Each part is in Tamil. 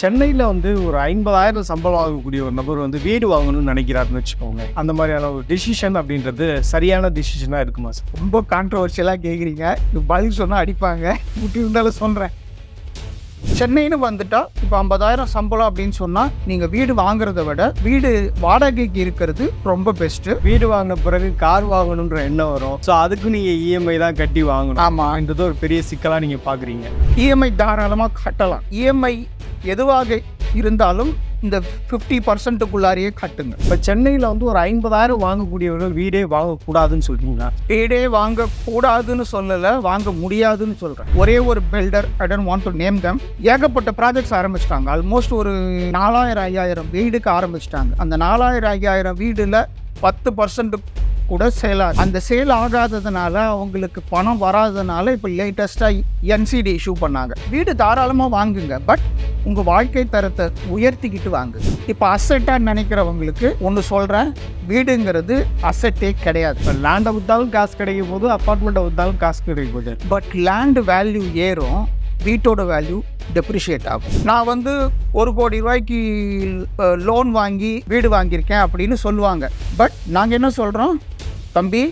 சென்னையில் வந்து ஒரு ஐம்பதாயிரம் சம்பளம் வாங்கக்கூடிய ஒரு நபர் வந்து வீடு வாங்கணும்னு நினைக்கிறாருன்னு வச்சுக்கோங்க. அந்த மாதிரியான ஒரு டிசிஷன் அப்படின்றது சரியான டிசிஷனாக இருக்குமா சார் ரொம்ப கான்ட்ரவர்ஷியலாக கேட்குறீங்க பதில் சொன்னால் அடிப்பாங்க. முட்டி இருந்தாலும் சொல்கிறேன் சென்னைன்னு வந்துட்டா இப்போ ஐம்பதாயிரம் சம்பளம் அப்படின்னு சொன்னால் நீங்கள் வீடு வாங்குறத விட வீடு வாடகைக்கு இருக்கிறது ரொம்ப பெஸ்ட்டு வீடு வாங்கின பிறகு கார் வாங்கணுன்ற எண்ணம் வரும். ஸோ அதுக்கு நீங்கள் இஎம்ஐ தான் கட்டி வாங்கணும். ஆமாம் அப்படின்றது ஒரு பெரிய சிக்கலாக நீங்கள் பார்க்குறீங்க இஎம்ஐ தாராளமாக கட்டலாம். இஎம்ஐ எதுவாக இருந்தாலும் இந்த ஃபிஃப்டி பர்சன்ட்டுக்குள்ளாரையே கட்டுங்க. இப்போ சென்னையில் வந்து ஒரு ஐம்பதாயிரம் வாங்கக்கூடியவர்கள் வீடே வாங்கக்கூடாதுன்னு சொல்றீங்களா? வீடே வாங்க கூடாதுன்னு சொல்லலை வாங்க முடியாதுன்னு சொல்கிறேன் ஒரே ஒரு builder I don't want to name them ஏகப்பட்ட ப்ராஜெக்ட்ஸ் ஆரம்பிச்சிட்டாங்க. ஆல்மோஸ்ட் ஒரு நாலாயிரம் ஐயாயிரம் வீடுக்கு ஆரம்பிச்சிட்டாங்க. அந்த நாலாயிரம் ஐயாயிரம் வீடில் பத்து பர்சன்ட் கூட சேல் ஆகுது அந்த சேல் ஆகாததுனால அவங்களுக்கு பணம் வராதனால இப்போ லேட்டஸ்ட்டாக என்சிடி இஷ்யூ பண்ணாங்க. வீடு தாராளமாக வாங்குங்க பட் உங்கள் வாழ்க்கை தரத்தை உயர்த்திக்கிட்டு வாங்க. இப்போ அசெட்டாக நினைக்கிறவங்களுக்கு ஒன்று சொல்கிறேன் வீடுங்கிறது அசெட்டே கிடையாது. இப்போ லேண்டை விற்றாலும் காசு கிடைக்கும் போது அப்பார்ட்மெண்ட்டை விற்றாலும் காசு கிடைக்கும் போது பட் லேண்டு வேல்யூ ஏறும் வீட்டோட வேல்யூ டெப்ரிஷியேட் ஆகும். நான் வந்து ஒரு கோடி ரூபாய்க்கு லோன் வாங்கி வீடு வாங்கியிருக்கேன் அப்படின்னு சொல்லுவாங்க. பட் நாங்கள் என்ன சொல்கிறோம் தம்பி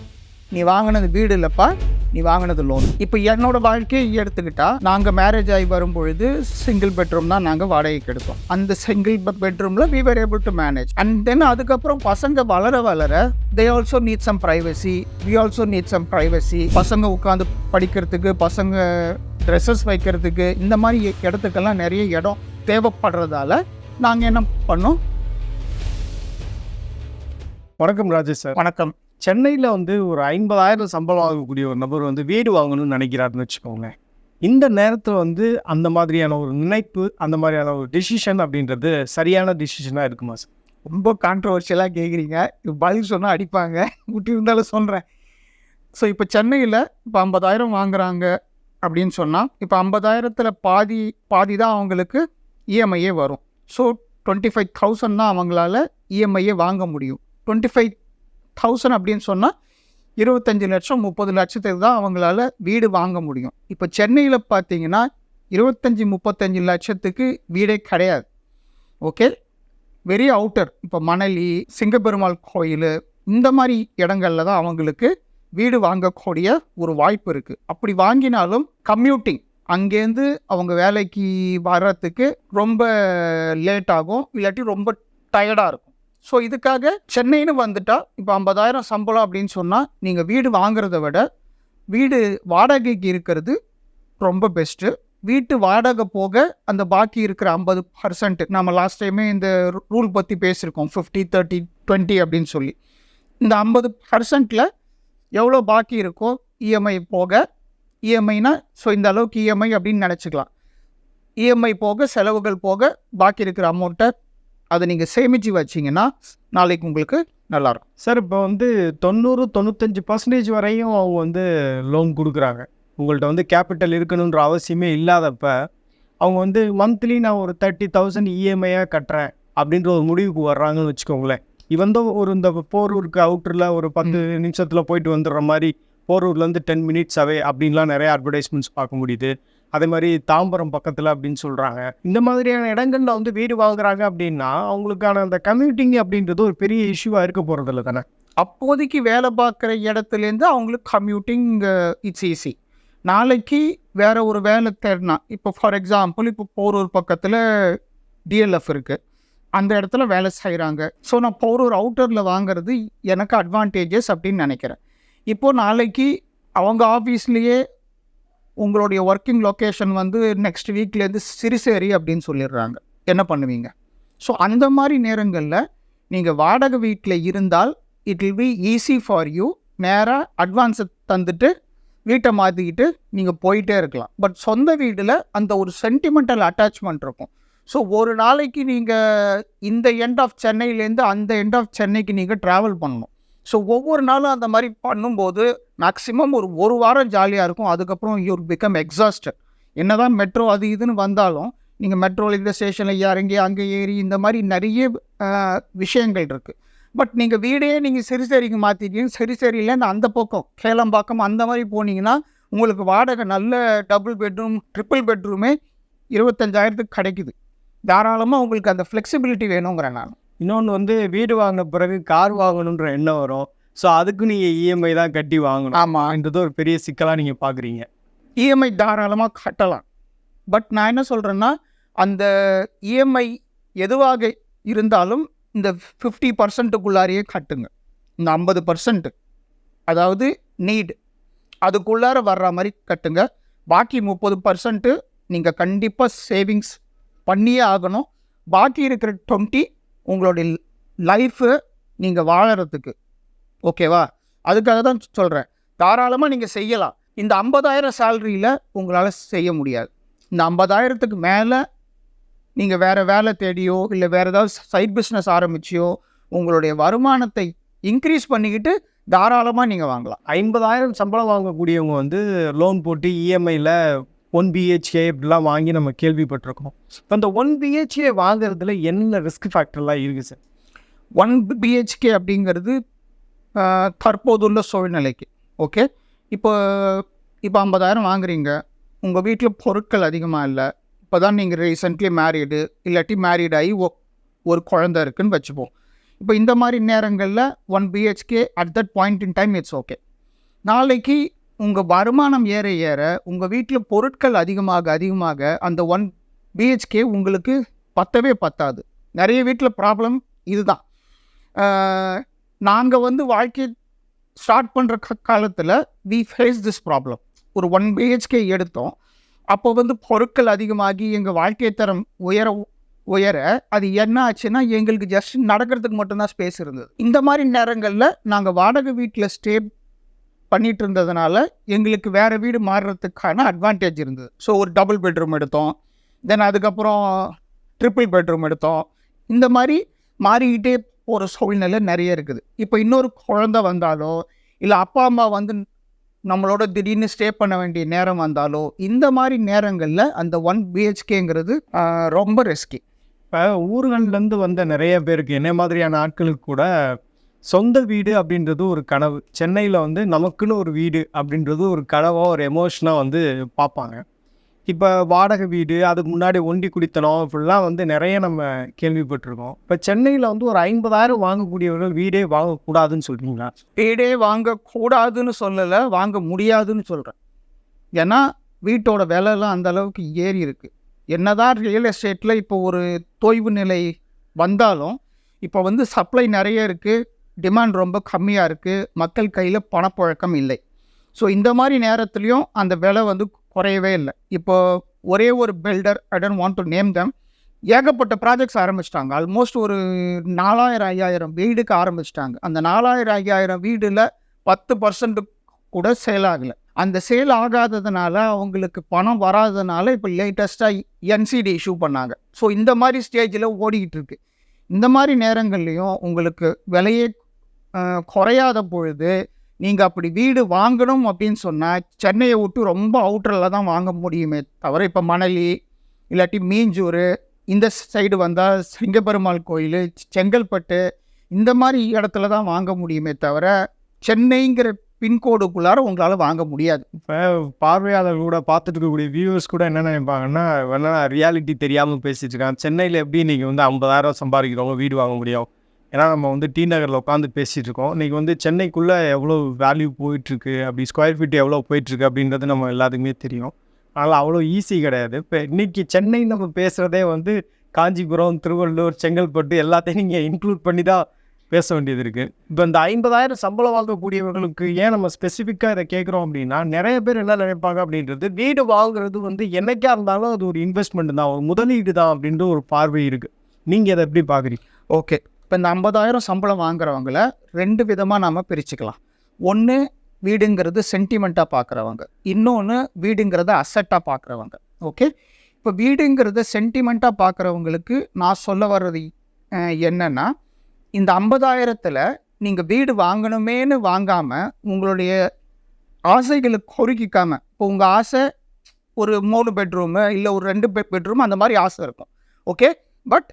நீ வாங்கினது வீடு இல்லைப்பா. நீ வாங்கினது லோன் இப்போ என்னோட வாழ்க்கையை எடுத்துக்கிட்டா நாங்கள் மேரேஜ் ஆகி வரும்பொழுது சிங்கிள் பெட்ரூம் தான் நாங்கள் வாடகைக்கு எடுத்தோம். அந்த சிங்கிள் பெட்ரூமில் we were able to manage and then அதுக்கப்புறம் பசங்க வளர வளர they also need some privacy we also need some privacy பசங்க உட்காந்து படிக்கிறதுக்கு பசங்க ட்ரெஸ்ஸஸ் வைக்கிறதுக்கு இந்த மாதிரி இடத்துக்கெல்லாம் நிறைய இடம் தேவைப்படுறதால நாங்கள் என்ன பண்ணோம்? வணக்கம் ராஜேஷ் சார். வணக்கம். சென்னையில் வந்து ஒரு ஐம்பதாயிரம் சம்பளம் வாங்கக்கூடிய ஒரு நபர் வந்து வீடு வாங்கணும்னு நினைக்கிறாருன்னு வச்சுக்கோங்க. இந்த நேரத்தில் வந்து அந்த மாதிரியான ஒரு நினைப்பு அந்த மாதிரியான ஒரு டிசிஷன் அப்படின்றது சரியான டிசிஷனாக இருக்குமா சார் ரொம்ப கான்ட்ரவர்ஷியலாக கேட்குறீங்க இப்போ பதில் சொன்னால் அடிப்பாங்க. விட்டு இருந்தாலும் சொல்கிறேன் ஸோ இப்போ சென்னையில் இப்போ ஐம்பதாயிரம் வாங்குறாங்க அப்படின்னு சொன்னால் இப்போ ஐம்பதாயிரத்தில் பாதி பாதி தான் அவங்களுக்கு இஎம்ஐயே வரும். ஸோ டுவெண்ட்டி ஃபைவ் தௌசண்ட் தான் அவங்களால இஎம்ஐயே வாங்க முடியும். டுவெண்ட்டி ஃபைவ் தௌசண்ட் அப்படின்னு சொன்னால் இருபத்தஞ்சி லட்சம் முப்பது லட்சத்துக்கு தான் அவங்களால வீடு வாங்க முடியும். இப்போ சென்னையில் பார்த்தீங்கன்னா இருபத்தஞ்சி முப்பத்தஞ்சு லட்சத்துக்கு வீடே கிடையாது. ஓகே வெரி அவுட்டர் இப்போ மணலி சிங்கப்பெருமாள் கோயில் இந்த மாதிரி இடங்கள்ல தான் அவங்களுக்கு வீடு வாங்கக்கூடிய ஒரு வாய்ப்பு இருக்குது அப்படி வாங்கினாலும் கம்யூட்டிங் அங்கேருந்து அவங்க வேலைக்கு வர்றதுக்கு ரொம்ப லேட் ஆகும் இல்லாட்டி ரொம்ப டயர்டாக இருக்கும். ஸோ இதுக்காக சென்னைன்னு வந்துட்டால் இப்போ ஐம்பதாயிரம் சம்பளம் அப்படின்னு சொன்னால் நீங்கள் வீடு வாங்குறத விட வீடு வாடகைக்கு இருக்கிறது ரொம்ப பெஸ்ட்டு வீட்டு வாடகை போக அந்த பாக்கி இருக்கிற ஐம்பது பர்சன்ட் நம்ம லாஸ்ட் டைமே இந்த ரூல் பற்றி பேசியிருக்கோம் ஃபிஃப்டி தேர்ட்டி டுவெண்ட்டி அப்படின்னு சொல்லி. இந்த ஐம்பது பர்சன்ட்டில் எவ்வளோ பாக்கி இருக்கோ இஎம்ஐ போக இஎம்ஐனா ஸோ இந்த அளவுக்கு இஎம்ஐ அப்படின்னு நினச்சிக்கலாம். இஎம்ஐ போக செலவுகள் போக பாக்கி இருக்கிற அமௌண்ட்டை அதை நீங்கள் சேமித்து வச்சிங்கன்னா நாளைக்கு உங்களுக்கு நல்லாயிருக்கும். சார் இப்போ வந்து தொண்ணூறு தொண்ணூத்தஞ்சு பர்சன்டேஜ் வரையும் அவங்க வந்து லோன் கொடுக்குறாங்க. உங்கள்கிட்ட வந்து கேபிட்டல் இருக்கணுன்ற அவசியமே இல்லாதப்ப அவங்க வந்து மந்த்லி நான் ஒரு தேர்ட்டி தௌசண்ட் இஎம்ஐயாக கட்டுறேன் அப்படின்ற ஒரு முடிவுக்கு வர்றாங்கன்னு வச்சுக்கோங்களேன். இவன் தான் ஒரு இந்த போரூருக்கு அவுட்டரில் ஒரு பத்து நிமிஷத்தில் போயிட்டு வந்துடுற மாதிரி போரூர்லேருந்து டென் மினிட்ஸ் அவே அப்படின்லாம் நிறைய அட்வர்டைஸ்மெண்ட்ஸ் பார்க்க முடியுது. அதே மாதிரி தாம்பரம் பக்கத்தில் அப்படின்னு சொல்கிறாங்க இந்த மாதிரியான இடங்கள்ல வந்து வீடு வாங்குறாங்க அப்படின்னா அவங்களுக்கான அந்த கம்யூட்டிங் அப்படின்றது ஒரு பெரிய இஷ்யூவாக இருக்க போகிறதில்ல தானே? அப்போதைக்கு வேலை பார்க்குற இடத்துலேருந்து அவங்களுக்கு கம்யூட்டிங் இட்ஸ் ஈஸி நாளைக்கு வேற ஒரு வேலை தேடினா இப்போ ஃபார் எக்ஸாம்பிள் இப்போ போரூர் பக்கத்தில் டிஎல்எஃப் இருக்குது அந்த இடத்துல வேலை செய்கிறாங்க ஸோ நான் போரூர் அவுட்டரில் வாங்குறது எனக்கு அட்வான்டேஜஸ் அப்படின்னு நினைக்கிறேன். இப்போது நாளைக்கு அவங்க ஆஃபீஸ்லேயே உங்களுடைய ஒர்க்கிங் லொக்கேஷன் வந்து நெக்ஸ்ட் வீக்லேருந்து சிறுசேரி அப்படின்னு சொல்லிடுறாங்க. என்ன பண்ணுவீங்க? ஸோ அந்த மாதிரி நேரங்களில் நீங்கள் வாடகை வீட்டில் இருந்தால் it will be easy for you நேராக அட்வான்ஸை தந்துட்டு வீட்டை மாற்றிக்கிட்டு நீங்கள் போயிட்டே இருக்கலாம். பட் சொந்த வீட்டில் அந்த ஒரு சென்டிமெண்டல் அட்டாச்மெண்ட் இருக்கும். ஸோ ஒரு நாளைக்கு நீங்கள் இந்த எண்ட் ஆஃப் சென்னையிலேருந்து அந்த எண்ட் ஆஃப் சென்னைக்கு நீங்கள் ட்ராவல் பண்ணணும். ஸோ ஒவ்வொரு நாளும் அந்த மாதிரி பண்ணும்போது மேக்ஸிமம் ஒரு ஒரு வாரம் ஜாலியாக இருக்கும். அதுக்கப்புறம் யூர் பிகம் எக்ஸாஸ்டட் என்ன தான் மெட்ரோ அது இதுன்னு வந்தாலும் நீங்கள் மெட்ரோவில் இந்த ஸ்டேஷனில் இறங்கி அங்கே ஏறி இந்த மாதிரி நிறைய விஷயங்கள் இருக்குது பட் நீங்கள் வீடே நீங்கள் சிறுசேரிக்கு மாற்றிட்டீங்க சிறுசேரியிலேருந்து அந்த பக்கம் கேளம்பாக்கம் அந்த மாதிரி போனீங்கன்னா உங்களுக்கு வாடகை நல்ல டபுள் பெட்ரூம் ட்ரிப்பிள் பெட்ரூமே இருபத்தஞ்சாயிரத்துக்கு கிடைக்குது. தாராளமாக உங்களுக்கு அந்த ஃப்ளெக்சிபிலிட்டி வேணுங்கிறேன் நான் இன்னொன்று வந்து வீடு வாங்கின பிறகு கார் வாங்கணுன்ற எண்ணம் வரும். ஸோ அதுக்கு நீங்கள் இஎம்ஐ தான் கட்டி வாங்கணும். ஆமாம் அப்படின்றது ஒரு பெரிய சிக்கலாக நீங்கள் பார்க்குறீங்க இஎம்ஐ தாராளமாக கட்டலாம். பட் நான் என்ன சொல்கிறேன்னா அந்த இஎம்ஐ எதுவாக இருந்தாலும் இந்த ஃபிஃப்டி பர்சன்ட்டுக்குள்ளாரையே கட்டுங்க. இந்த ஐம்பது பர்சன்ட் அதாவது நீட் அதுக்குள்ளார வர்ற மாதிரி கட்டுங்க. பாக்கி முப்பது பர்சன்ட்டு நீங்கள் கண்டிப்பாக சேவிங்ஸ் பண்ணியே ஆகணும். பாக்கி இருக்கிற டுவெண்ட்டி உங்களுடைய லைஃபு நீங்கள் வாழறதுக்கு. ஓகேவா அதுக்காக தான் சொல்கிறேன் தாராளமாக நீங்கள் செய்யலாம். இந்த ஐம்பதாயிரம் சேலரியில் உங்களால் செய்ய முடியாது. இந்த ஐம்பதாயிரத்துக்கு மேலே நீங்கள் வேறு வேலை தேடியோ இல்லை வேறு ஏதாவது சைட் பிஸ்னஸ் ஆரம்பிச்சியோ உங்களுடைய வருமானத்தை இன்க்ரீஸ் பண்ணிக்கிட்டு தாராளமாக நீங்கள் வாங்கலாம். ஐம்பதாயிரம் சம்பளம் வாங்கக்கூடியவங்க வந்து லோன் போட்டு இஎம்ஐயில் ஒன் பிஹெச்கே இப்படிலாம் வாங்கி நம்ம கேள்விப்பட்டிருக்கோம். அந்த ஒன் பிஹெச்கே வாங்குறதுல என்ன ரிஸ்க் ஃபேக்டர்லாம் இருக்குது சார் ஒன் பிஹெச்கே அப்படிங்கிறது தற்போதுள்ள சூழ்நிலைக்கு ஓகே இப்போ இப்போ ஐம்பதாயிரம் வாங்குறீங்க. உங்கள் வீட்டில் பொருட்கள் அதிகமாக இல்லை. இப்போ தான் நீங்கள் ரீசெண்ட்லி மேரீடு இல்லாட்டி மேரீட் ஆகி ஒ- ஒரு குழந்தை இருக்குன்னு வச்சுப்போம். இப்போ இந்த மாதிரி நேரங்களில் one BHK at that point in time it's okay நாளைக்கு உங்கள் வருமானம் ஏற ஏற உங்கள் வீட்டில் பொருட்கள் அதிகமாக அதிகமாக அந்த ஒன் பிஹெச்கே உங்களுக்கு பத்தவே பத்தாது. நிறைய வீட்டில் ப்ராப்ளம் இதுதான். நாங்கள் வந்து வாழ்க்கை ஸ்டார்ட் பண்ணுற காலத்தில் வி ஃபேஸ் திஸ் ப்ராப்ளம் ஒரு ஒன் பிஹெச்கே எடுத்தோம். அப்போ வந்து பொருட்கள் அதிகமாகி எங்கள் வாழ்க்கை தரம் உயர உயர அது என்ன ஆச்சுன்னா எங்களுக்கு ஜஸ்ட் நடக்கிறதுக்கு மட்டும்தான் ஸ்பேஸ் இருந்தது. இந்த மாதிரி நேரங்களில் நாங்கள் வாடகை வீட்டில் ஸ்டே பண்ணிட்டு இருந்ததுனால எங்களுக்கு வேறு வீடு மாறுறதுக்கான அட்வான்டேஜ் இருந்தது. ஸோ ஒரு டபுள் பெட்ரூம் எடுத்தோம். தென் அதுக்கப்புறம் ட்ரிபிள் பெட்ரூம் எடுத்தோம். இந்த மாதிரி மாறிக்கிட்டே போகிற சூழ்நிலை நிறைய இருக்குது. இப்போ இன்னொரு குழந்தை வந்தாலோ இல்லை அப்பா அம்மா வந்து நம்மளோட திடீர்னு ஸ்டே பண்ண வேண்டிய நேரம் வந்தாலோ இந்த மாதிரி நேரங்களில் அந்த ஒன் பிஹெச்கேங்கிறது ரொம்ப ரிஸ்கி இப்போ ஊர்கள்லேருந்து வந்த நிறைய பேருக்கு என்ன மாதிரியான ஆட்களுக்கு கூட சொந்த வீடு அப்படின்றது ஒரு கனவு. சென்னையில் வந்து நமக்குன்னு ஒரு வீடு அப்படின்றது ஒரு கனவாக ஒரு எமோஷனாக வந்து பார்ப்பாங்க. இப்போ வாடகை வீடு அதுக்கு முன்னாடி ஒண்டி குடித்தனம் இப்படிலாம் வந்து நிறைய நம்ம கேள்விப்பட்டிருக்கோம். இப்போ சென்னையில் வந்து ஒரு ஐம்பதாயிரம் வாங்கக்கூடியவர்கள் வீடே வாங்கக்கூடாதுன்னு சொல்கிறீங்களா வீடே வாங்கக்கூடாதுன்னு சொல்லலை வாங்க முடியாதுன்னு சொல்கிறேன் ஏன்னா வீட்டோட விலைலாம் அந்த அளவுக்கு ஏறி இருக்குது என்னதான் ரியல் எஸ்டேட்டில் இப்போ ஒரு தொய்வு நிலை வந்தாலும் இப்போ வந்து சப்ளை நிறைய இருக்குது டிமாண்ட் ரொம்ப கம்மியாக இருக்குது மக்கள் கையில் பணப்புழக்கம் இல்லை. ஸோ இந்த மாதிரி நேரத்துலையும் அந்த விலை வந்து குறையவே இல்லை. இப்போ ஒரே ஒரு builder I don't want to name them ஏகப்பட்ட ப்ராஜெக்ட்ஸ் ஆரம்பிச்சிட்டாங்க. ஆல்மோஸ்ட் ஒரு நாலாயிரம் ஐயாயிரம் வீடுக்கு ஆரம்பிச்சிட்டாங்க. அந்த நாலாயிரம் ஐயாயிரம் வீடில் பத்து பர்சன்ட் கூட சேல் ஆகலை. அந்த சேல் ஆகாததுனால அவங்களுக்கு பணம் வராததுனால இப்போ லேட்டஸ்ட்டாக என்சிடி இஷ்யூ பண்ணாங்க. ஸோ இந்த மாதிரி ஸ்டேஜில் ஓடிக்கிட்டு இருக்கு. இந்த மாதிரி நேரங்கள்லையும் உங்களுக்கு விலையே குறையாத பொழுது நீங்கள் அப்படி வீடு வாங்கணும் அப்படின்னு சொன்னால் சென்னையை விட்டு ரொம்ப அவுட்டரில் தான் வாங்க முடியுமே தவிர இப்போ மணலி இல்லாட்டி மீஞ்சூர் இந்த சைடு வந்தால் சிங்கப்பெருமாள் கோயில் செங்கல்பட்டு இந்த மாதிரி இடத்துல தான் வாங்க முடியுமே தவிர சென்னைங்கிற பின்கோடுக்குள்ளார உங்களால் வாங்க முடியாது. இப்போ பார்வையாளர்கள் கூட பார்த்துட்டு இருக்கக்கூடிய வியூவர்ஸ் கூட என்ன நினைப்பாங்கன்னா வேணா ரியாலிட்டி தெரியாமல் பேசிட்டு இருக்காங்க. சென்னையில் எப்படி நீங்கள் வந்து ஐம்பதாயிரம் சம்பாதிக்கிறவங்க வீடு வாங்க முடியும்? ஏன்னா நம்ம வந்து டி நகரில் உட்காந்து பேசிகிட்டு இருக்கோம் இன்றைக்கி வந்து சென்னைக்குள்ளே எவ்வளோ வேல்யூ போயிட்டுருக்கு அப்படி ஸ்கொயர் ஃபீட் எவ்வளோ போயிட்டுருக்கு அப்படின்றது நம்ம எல்லாத்துக்குமே தெரியும். அதனால் அவ்வளோ ஈஸி கிடையாது. இப்போ இன்றைக்கி சென்னை நம்ம பேசுகிறதே வந்து காஞ்சிபுரம் திருவள்ளூர் செங்கல்பட்டு எல்லாத்தையும் நீங்கள் இன்க்ளூட் பண்ணி தான் பேச வேண்டியது இருக்குது இப்போ இந்த ஐம்பதாயிரம் சம்பளம் வாங்கக்கூடியவர்களுக்கு ஏன் நம்ம ஸ்பெசிஃபிக்காக இதை கேட்குறோம் அப்படின்னா நிறைய பேர் என்ன நினைப்பாங்க அப்படின்றது வீடு வாங்குறது வந்து என்னைக்கா இருந்தாலும் அது ஒரு இன்வெஸ்ட்மெண்ட் தான் ஒரு முதலீடு தான் அப்படின்ற ஒரு பார்வை இருக்குது நீங்கள் அதை எப்படி பார்க்குறீங்க? ஓகே இப்போ இந்த ஐம்பதாயிரம் சம்பளம் வாங்குறவங்கள ரெண்டு விதமாக நாம் பிரிச்சுக்கலாம். ஒன்று வீடுங்கிறது சென்டிமெண்ட்டாக பார்க்குறவங்க இன்னொன்று வீடுங்கிறத அசட்டாக பார்க்குறவங்க ஓகே இப்போ வீடுங்கிறத சென்டிமெண்ட்டாக பார்க்குறவங்களுக்கு நான் சொல்ல வர்றது என்னென்னா இந்த ஐம்பதாயிரத்தில் நீங்கள் வீடு வாங்கணுமேன்னு வாங்காமல் உங்களுடைய ஆசைகளை கொறுக்கிக்காம இப்போ உங்கள் ஆசை ஒரு மூணு பெட்ரூமு இல்லை ஒரு ரெண்டு பெட் பெட்ரூம் அந்த மாதிரி ஆசை இருக்கும். ஓகே பட்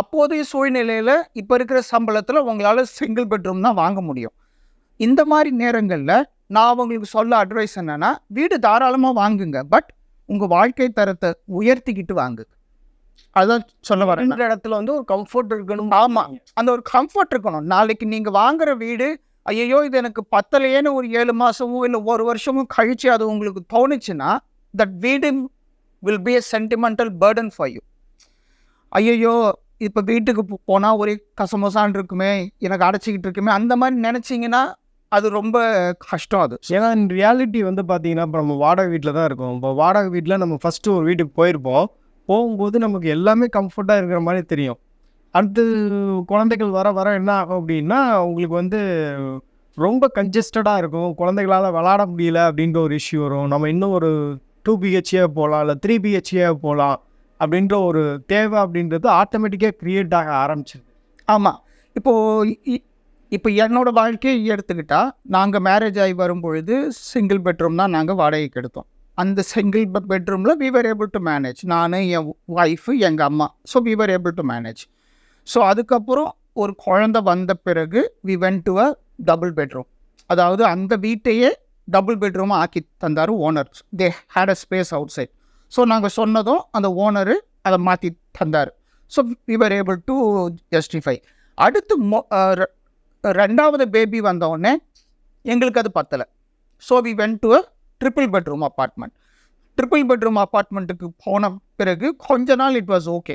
அப்போதைய சூழ்நிலையில் இப்போ இருக்கிற சம்பளத்தில் உங்களால் சிங்கிள் பெட்ரூம் தான் வாங்க முடியும். இந்த மாதிரி நேரங்களில் நான் உங்களுக்கு சொல்ல அட்வைஸ் என்னென்னா வீடு தாராளமாக வாங்குங்க பட் உங்கள் வாழ்க்கை தரத்தை உயர்த்திக்கிட்டு வாங்கு. அதான் சொல்ல வரேன் இந்த இடத்துல வந்து ஒரு கம்ஃபர்ட் இருக்கணும். ஆமா. அந்த ஒரு கம்ஃபர்ட் இருக்கணும். நாளைக்கு நீங்க வாங்குற வீடு ஐயோ இது எனக்கு பத்தலையேன்னு ஒரு ஏழு மாசமோ இல்லை ஒரு வருஷமோ கழிச்சு அது உங்களுக்கு தோணுச்சுன்னா தட் வீடு will be a sentimental burden for you ஐயோ இப்போ வீட்டுக்கு போனால் ஒரே கசமசான் இருக்குமே எனக்கு அடைச்சிக்கிட்டு இருக்குமே அந்த மாதிரி நினச்சிங்கன்னா அது ரொம்ப கஷ்டம் அது. ஏன்னா ரியாலிட்டி வந்து பார்த்தீங்கன்னா இப்போ நம்ம வாடகை வீட்டில் தான் இருக்கோம். இப்போ வாடகை வீட்டில் நம்ம ஃபஸ்ட்டு ஒரு வீட்டுக்கு போயிருப்போம். போகும்போது நமக்கு எல்லாமே கம்ஃபர்ட்டாக இருக்கிற மாதிரி தெரியும். அடுத்து குழந்தைகள் வர வர என்ன ஆகும் அப்படின்னா உங்களுக்கு வந்து ரொம்ப கன்ஜஸ்டடாக இருக்கும். குழந்தைகளால் விளாட முடியல அப்படின்ற ஒரு இஷ்யூ வரும். நம்ம இன்னும் ஒரு டூ பிஹெச்ஏ போகலாம் இல்லை த்ரீ பிஹெச்ஏ போகலாம் அப்படின்ற ஒரு தேவை அப்படின்றது ஆட்டோமேட்டிக்காக க்ரியேட் ஆக ஆரம்பிச்சிருது. ஆமாம் இப்போது இப்போ என்னோட வாழ்க்கையை எடுத்துக்கிட்டால் நாங்கள் மேரேஜ் ஆகி வரும் பொழுது சிங்கிள் பெட்ரூம் தான் நாங்கள் வாடகைக்கு எடுத்தோம். அந்த சிங்கிள் பெட்ரூமில் we were able மேனேஜ் நான் என் ஒய்ஃபு எங்கள் அம்மா. So we were able manage so அதுக்கப்புறம் ஒரு குழந்தை வந்த பிறகு we went to a double bedroom அதாவது அந்த வீட்டையே டபுள் பெட்ரூமாக ஆக்கி தந்தார் owner they had a space outside so நாங்கள் சொன்னதும் அந்த ஓனரு அதை மாற்றி தந்தார். So we able to justify அடுத்து மொ ரெண்டாவது பேபி வந்தவுடனே எங்களுக்கு அது பத்தலை. So we went to a triple bedroom apartment triple bedroom apartment போன பிறகு கொஞ்ச நாள் it was okay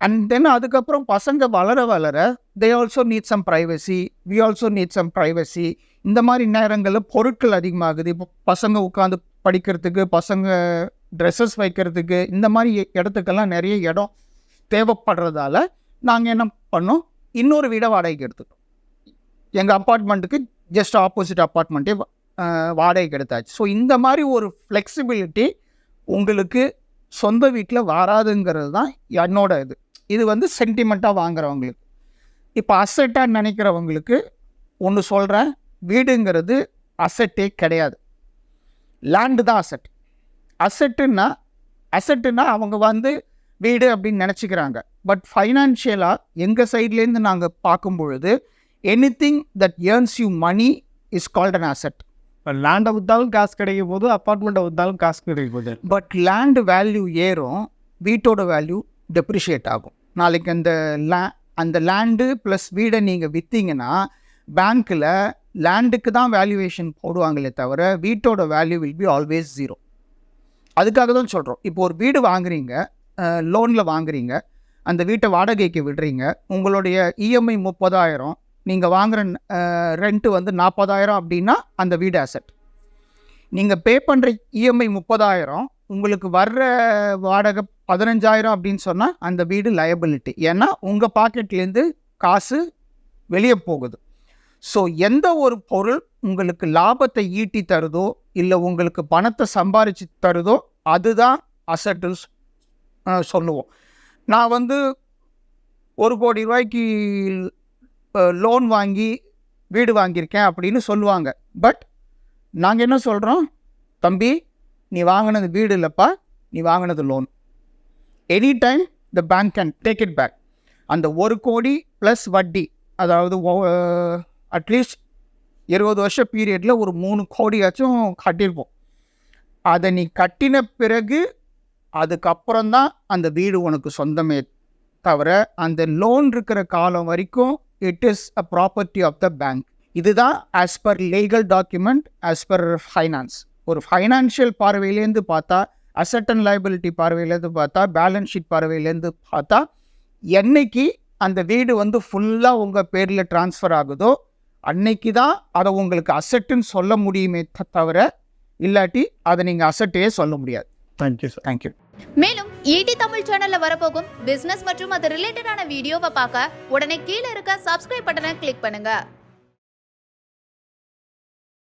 and then அதுக்கப்புறம் பசங்க வளர வளர they also need some privacy we also need some privacy இந்த மாதிரி நேரங்களில் பொருட்கள் அதிகமாகுது. இப்போ பசங்க உட்காந்து படிக்கிறதுக்கு பசங்க ட்ரெஸ்ஸஸ் வைக்கிறதுக்கு இந்த மாதிரி இடத்துக்கெல்லாம் நிறைய இடம் தேவைப்படுறதால நாங்கள் என்ன பண்ணோம்? இன்னொரு வீடை வாடகைக்கு எடுத்துட்டோம். எங்கள் அப்பார்ட்மெண்ட்டுக்கு ஜஸ்ட் ஆப்போசிட் அப்பார்ட்மெண்ட்டே வாடகைக்கு எடுத்தாச்சு. ஸோ இந்த மாதிரி ஒரு ஃப்ளெக்சிபிலிட்டி உங்களுக்கு சொந்த வீட்டில் வராதுங்கிறது தான் என்னோட இது. இது வந்து சென்டிமெண்ட்டாக வாங்குறவங்களுக்கு. இப்போ அசெட்டாக நினைக்கிறவங்களுக்கு ஒன்று சொல்கிறேன் வீடுங்கிறது அசெட்டே கிடையாது. லேண்டு தான் அசெட் அசெட்டுன்னா அசெட்டுன்னா அவங்க வந்து வீடு அப்படின்னு நினச்சிக்கிறாங்க. பட் ஃபைனான்ஷியலாக எங்கள் சைட்லேருந்து நாங்கள் பார்க்கும் பொழுது anything that earns you money is called an asset இப்போ லேண்டை விற்றாலும் காசு கிடைக்க போகுது அப்பார்ட்மெண்ட்டை விற்றாலும் காசு கிடைக்க போகுது. பட் லேண்டு வேல்யூ ஏறும் வீட்டோட வேல்யூ டெப்ரிஷியேட் ஆகும். நாளைக்கு அந்த லே அந்த லேண்டு ப்ளஸ் வீடை நீங்கள் விற்றீங்கன்னா பேங்க்கில் லேண்டுக்கு தான் வேல்யூவேஷன் போடுவாங்களே தவிர வீட்டோட value will be always zero அதுக்காக தான் சொல்கிறோம் இப்போ ஒரு வீடு வாங்குறீங்க லோனில் வாங்குறீங்க அந்த வீட்டை வாடகைக்கு விடுறீங்க உங்களுடைய இஎம்ஐ முப்பதாயிரம் நீங்கள் வாங்குகிற ரெண்ட்டு வந்து நாற்பதாயிரம் அப்படின்னா அந்த வீடு அசெட் நீங்கள் பே பண்ணுற இஎம்ஐ முப்பதாயிரம் உங்களுக்கு வர்ற வாடகை பதினஞ்சாயிரம் அப்படின்னு சொன்னால் அந்த வீடு லயபிலிட்டி ஏன்னா உங்கள் பாக்கெட்லேருந்து காசு வெளியே போகுது. ஸோ எந்த ஒரு பொருள் உங்களுக்கு லாபத்தை ஈட்டி தருதோ இல்லை உங்களுக்கு பணத்தை சம்பாரித்து தருதோ அதுதான் அசட்டுன்னு சொல்லுவோம். நான் வந்து ஒரு கோடி ரூபாய்க்கு லோன் வாங்கி வீடு வாங்கியிருக்கேன் அப்படின்னு சொல்லுவாங்க. பட் நாங்கள் என்ன சொல்கிறோம் தம்பி நீ வாங்கினது வீடு இல்லைப்பா நீ வாங்கினது loan any time the bank can take it back அந்த ஒரு கோடி ப்ளஸ் வட்டி அதாவது அட்லீஸ்ட் இருபது வருஷ பீரியடில் ஒரு மூணு கோடியாச்சும் கட்டியிருப்போம் அதை நீ கட்டின பிறகு அதுக்கப்புறம் தான் அந்த வீடு உனக்கு சொந்தமே தவிர அந்த லோன் இருக்கிற காலம் வரைக்கும் it is a property of the bank இதுதான் as per legal document as per finance ஒரு ஃபைனான்ஷியல் பார்வையிலேருந்து பார்த்தா அசட் அண்ட் லைபிலிட்டி பார்வையிலேருந்து பார்த்தா பேலன்ஸ் ஷீட் பார்வையிலேருந்து பார்த்தா என்னைக்கு அந்த வீடு வந்து ஃபுல்லாக உங்கள் பேரில் ட்ரான்ஸ்ஃபர் ஆகுதோ அன்னைக்கு தான் அதை உங்களுக்கு அசட்டுன்னு சொல்ல முடியுமே தவிர இல்லாட்டி அதை நீங்கள் அசட்டையே சொல்ல முடியாது. Thank you sir thank you மேலும் ஈடி தமிழ் சேனல்ல வரப்போகும் பிசினஸ் மற்றும் அது ரிலேட்டடான வீடியோவை பார்க்க உடனே கீழே இருக்க சப்ஸ்கிரைப் பட்டனை கிளிக் பண்ணுங்க.